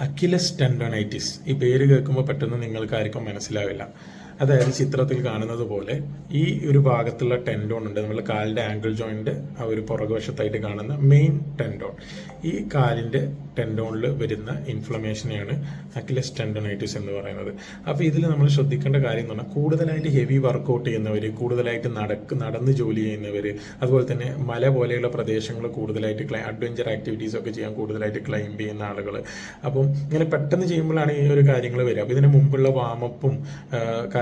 Achilles tendonitis ഈ പേര് കേൾക്കുമ്പോൾ പെട്ടെന്ന് നിങ്ങൾക്കാർക്കും മനസ്സിലാവില്ല. അതായത് ചിത്രത്തിൽ കാണുന്നത് പോലെ ഈ ഒരു ഭാഗത്തുള്ള ടെൻഡോൺ ഉണ്ട്. നമ്മൾ കാലിന്റെ ആംഗിൾ ജോയിന്റ് ആ ഒരു പുറകുവശത്തായിട്ട് കാണുന്ന മെയിൻ ടെൻഡോൺ ഈ കാലിന്റെ ടെൻഡോണിൽ വരുന്ന ഇൻഫ്ലമേഷനെയാണ് അക്കിലസ് ടെൻഡോണൈറ്റിസ് എന്ന് പറയുന്നത്. അപ്പോൾ ഇതിൽ നമ്മൾ ശ്രദ്ധിക്കേണ്ട കാര്യം എന്ന് പറഞ്ഞാൽ കൂടുതലായിട്ട് ഹെവി വർക്കൗട്ട് ചെയ്യുന്നവർ കൂടുതലായിട്ട് നടക്ക് നടന്ന് ജോലി ചെയ്യുന്നവർ അതുപോലെ തന്നെ മല പോലെയുള്ള പ്രദേശങ്ങൾ കൂടുതലായിട്ട് ക്ലൈ അഡ്വഞ്ചർ ആക്ടിവിറ്റീസ് ഒക്കെ ചെയ്യാൻ കൂടുതലായിട്ട് ക്ലൈംബ് ചെയ്യുന്ന ആളുകൾ അപ്പം ഇങ്ങനെ പെട്ടെന്ന് ചെയ്യുമ്പോഴാണ് ഈ ഒരു കാര്യങ്ങൾ വരിക. അപ്പോൾ ഇതിന് മുമ്പുള്ള വാമപ്പും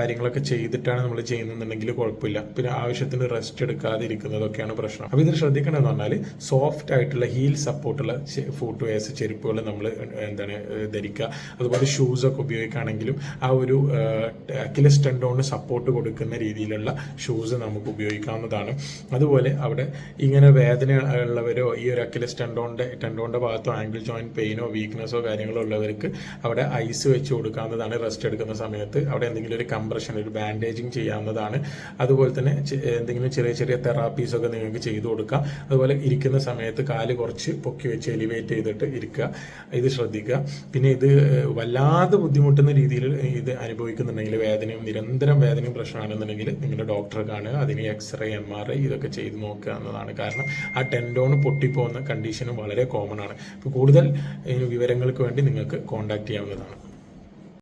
കാര്യങ്ങളൊക്കെ ചെയ്തിട്ടാണ് നമ്മൾ ചെയ്യുന്നുണ്ടെങ്കിൽ കുഴപ്പമില്ല. പിന്നെ ആവശ്യത്തിന് റെസ്റ്റ് എടുക്കാതെ ഇരിക്കുന്നതൊക്കെയാണ് പ്രശ്നം. അപ്പോൾ ഇതിൽ ശ്രദ്ധിക്കേണ്ടതെന്ന് പറഞ്ഞാൽ സോഫ്റ്റ് ആയിട്ടുള്ള ഹീൽ സപ്പോർട്ടുള്ള ഫുട് വെയർസ് ചെരുപ്പുകൾ നമ്മൾ എന്താണ് ധരിക്കുക. അതുപോലെ ഷൂസ് ഒക്കെ ഉപയോഗിക്കുകയാണെങ്കിലും ആ ഒരു അക്കിലസ് സ്റ്റണ്ടോണ് സപ്പോർട്ട് കൊടുക്കുന്ന രീതിയിലുള്ള ഷൂസ് നമുക്ക് ഉപയോഗിക്കാവുന്നതാണ്. അതുപോലെ അവിടെ ഇങ്ങനെ വേദന ഉള്ളവരോ ഈ ഒരു അക്കിലസ് ടെൻഡോണിന്റെ ടെൻഡോണിന്റെ ഭാഗത്തോ ആംഗിൾ ജോയിന്റ് പെയിനോ വീക്ക്നെസ്സോ കാര്യങ്ങളോ ഉള്ളവർക്ക് അവിടെ ഐസ് വെച്ച് കൊടുക്കാവുന്നതാണ് റെസ്റ്റ് എടുക്കുന്ന സമയത്ത്. അവിടെ എന്തെങ്കിലും ഒരു കംപ്രഷൻ ഒരു ബാൻഡേജിങ് ചെയ്യാവുന്നതാണ്. അതുപോലെ തന്നെ എന്തെങ്കിലും ചെറിയ ചെറിയ തെറാപ്പീസ് ഒക്കെ നിങ്ങൾക്ക് ചെയ്തു കൊടുക്കാം. അതുപോലെ ഇരിക്കുന്ന സമയത്ത് കാൽ കുറച്ച് പൊക്കി വെച്ച് എലിവേറ്റ് ചെയ്തിട്ട് ഇരിക്കുക. ഇത് ശ്രദ്ധിക്കുക. പിന്നെ ഇത് വല്ലാതെ ബുദ്ധിമുട്ടുന്ന രീതിയിൽ ഇത് അനുഭവിക്കുന്നുണ്ടെങ്കിൽ വേദനയും നിരന്തരം വേദനയും പ്രശ്നമാണെന്നുണ്ടെങ്കിൽ നിങ്ങളുടെ ഡോക്ടറെ കാണുക. അതിന് എക്സ്റേ എം ആർ ഐ ഇതൊക്കെ ചെയ്ത് നോക്കുക എന്നതാണ്. കാരണം ആ ടെൻഡോൺ പൊട്ടിപ്പോകുന്ന കണ്ടീഷനും വളരെ കോമൺ ആണ്. ഇപ്പോൾ കൂടുതൽ വിവരങ്ങൾക്ക് വേണ്ടി നിങ്ങൾക്ക് കോൺടാക്ട് ചെയ്യാവുന്നതാണ്.